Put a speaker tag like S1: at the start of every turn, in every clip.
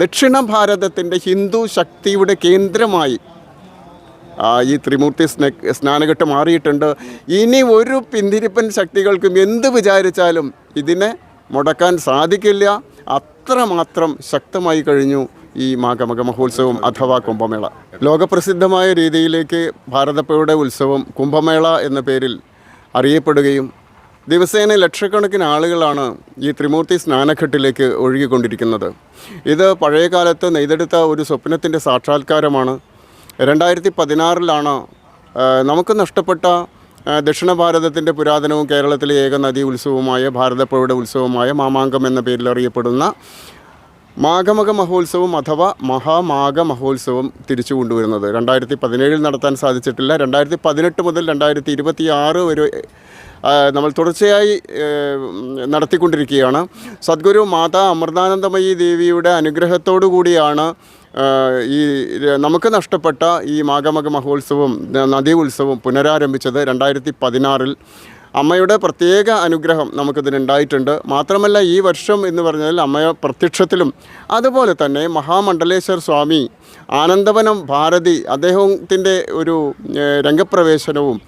S1: ദക്ഷിണ ഭാരതത്തിന്റെ ഹിന്ദു ശക്തിയുടെ കേന്ദ്രമായി ഈ ത്രിമൂർത്തി സ്ന സ്നാനഘട്ട് മാറിയിട്ടുണ്ട്. ഇനി ഒരു പിന്തിരിപ്പൻ ശക്തികൾക്കും എന്ത് വിചാരിച്ചാലും ഇതിനെ മുടക്കാൻ സാധിക്കില്ല. അത്രമാത്രം ശക്തമായി കഴിഞ്ഞു ഈ മാഘമക മഹോത്സവം അഥവാ കുംഭമേള. ലോകപ്രസിദ്ധമായ രീതിയിലേക്ക് ഭാരതപ്പയുടെ ഉത്സവം കുംഭമേള എന്ന പേരിൽ അറിയപ്പെടുകയും ദിവസേന ലക്ഷക്കണക്കിന് ആളുകളാണ് ഈ ത്രിമൂർത്തി സ്നാനഘട്ടിലേക്ക് ഒഴുകിക്കൊണ്ടിരിക്കുന്നത്. ഇത് പഴയകാലത്ത് നെയ്തെടുത്ത ഒരു സ്വപ്നത്തിന്റെ സാക്ഷാത്കാരമാണ്. രണ്ടായിരത്തി പതിനാറിലാണ് നമുക്ക് നഷ്ടപ്പെട്ട ദക്ഷിണ ഭാരതത്തിന്റെ പുരാതനവും കേരളത്തിലെ ഏക നദീ ഉത്സവമായ ഭാരതപ്പുഴയുടെ ഉത്സവമായ മാമാങ്കം എന്ന പേരിൽ അറിയപ്പെടുന്ന മാഘമക മഹോത്സവം അഥവാ മഹാമാഘ മഹോത്സവം തിരിച്ചു കൊണ്ടുവരുന്നത്. രണ്ടായിരത്തി പതിനേഴിൽ നടത്താൻ സാധിച്ചിട്ടില്ല. രണ്ടായിരത്തി പതിനെട്ട് മുതൽ രണ്ടായിരത്തി ഇരുപത്തി ആറ് വരെ നമ്മൾ തുടർച്ചയായി നടത്തിക്കൊണ്ടിരിക്കുകയാണ്. സദ്ഗുരു മാതാ അമൃതാനന്ദമയി ദേവിയുടെ അനുഗ്രഹത്തോടു കൂടിയാണ് ഈ നമുക്ക് നഷ്ടപ്പെട്ട ഈ മാഘമക മഹോത്സവം നദീ ഉത്സവം പുനരാരംഭിച്ചത് രണ്ടായിരത്തി പതിനാറിൽ അമ്മയുടെ പ്രത്യേക അനുഗ്രഹം നമുക്കിതിനുണ്ടായിട്ടുണ്ട്. മാത്രമല്ല ഈ വർഷം എന്ന് പറഞ്ഞാൽ അമ്മയ പ്രത്യക്ഷത്തിലും അതുപോലെ തന്നെ മഹാമണ്ഡലേശ്വർ സ്വാമി ആനന്ദവനം ഭാരതി അദ്ദേഹത്തിന്റെ ഒരു രംഗപ്രവേശനവും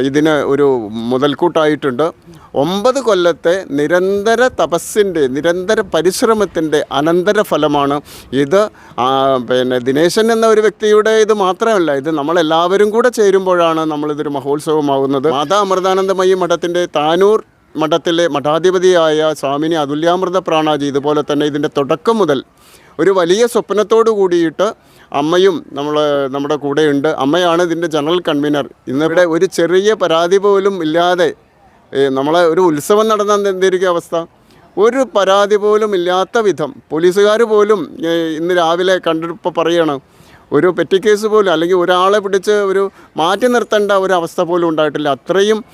S1: ഇതിന് ഒരു മുതൽക്കൂട്ടായിട്ടുണ്ട്. ഒമ്പത് കൊല്ലത്തെ നിരന്തര തപസ്സിന്റെ നിരന്തര പരിശ്രമത്തിന്റെ അനന്തര ഫലമാണ് ഇത് പിന്നെ ദിനേശൻ എന്ന ഒരു വ്യക്തിയുടെ ഇത് മാത്രമല്ല ഇത് നമ്മളെല്ലാവരും കൂടെ ചേരുമ്പോഴാണ് നമ്മളിതൊരു മഹോത്സവമാകുന്നത് മാതാ അമൃതാനന്ദമയി മഠത്തിന്റെ താനൂർ മഠത്തിലെ മഠാധിപതിയായ സ്വാമിനി അതുല്യാമൃത പ്രാണാജി ഇതുപോലെ തന്നെ ഇതിന്റെ തുടക്കം മുതൽ ഒരു വലിയ സ്വപ്നത്തോടു കൂടിയിട്ട് അമ്മയും നമ്മൾ നമ്മുടെ കൂടെയുണ്ട്. അമ്മയാണ് ഇതിന്റെ ജനറൽ കൺവീനർ. ഇന്നിവിടെ ഒരു ചെറിയ പരാതി പോലും ഇല്ലാതെ നമ്മളെ ഒരു ഉത്സവം നടന്ന എന്തായിരിക്കും അവസ്ഥ? ഒരു പരാതി പോലും ഇല്ലാത്ത വിധം പോലീസുകാർ പോലും ഇന്ന് രാവിലെ കണ്ടിപ്പോൾ പറയണം ഒരു പെറ്റി കേസ് പോലും അല്ലെങ്കിൽ ഒരാളെ പിടിച്ച് ഒരു മാറ്റി നിർത്തേണ്ട ഒരു അവസ്ഥ പോലും ഉണ്ടായിട്ടില്ല. അത്രയും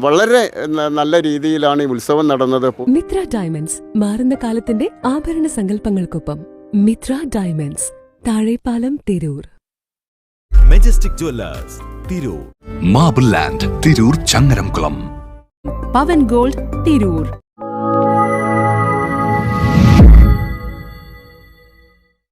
S1: വളരെ നല്ല രീതിയിലാണ് ഈ ഉത്സവം നടന്നത്.
S2: മിത്ര ഡയമണ്ട്സ് മാറുന്ന കാലത്തിന്റെ ആഭരണ സങ്കല്പങ്ങൾക്കൊപ്പം Mithra diamonds Thazhepalam Tirur.
S3: Majestic jewellers Tirur.
S4: Marble land Tirur Changaramkulam.
S2: Pavan gold Tirur.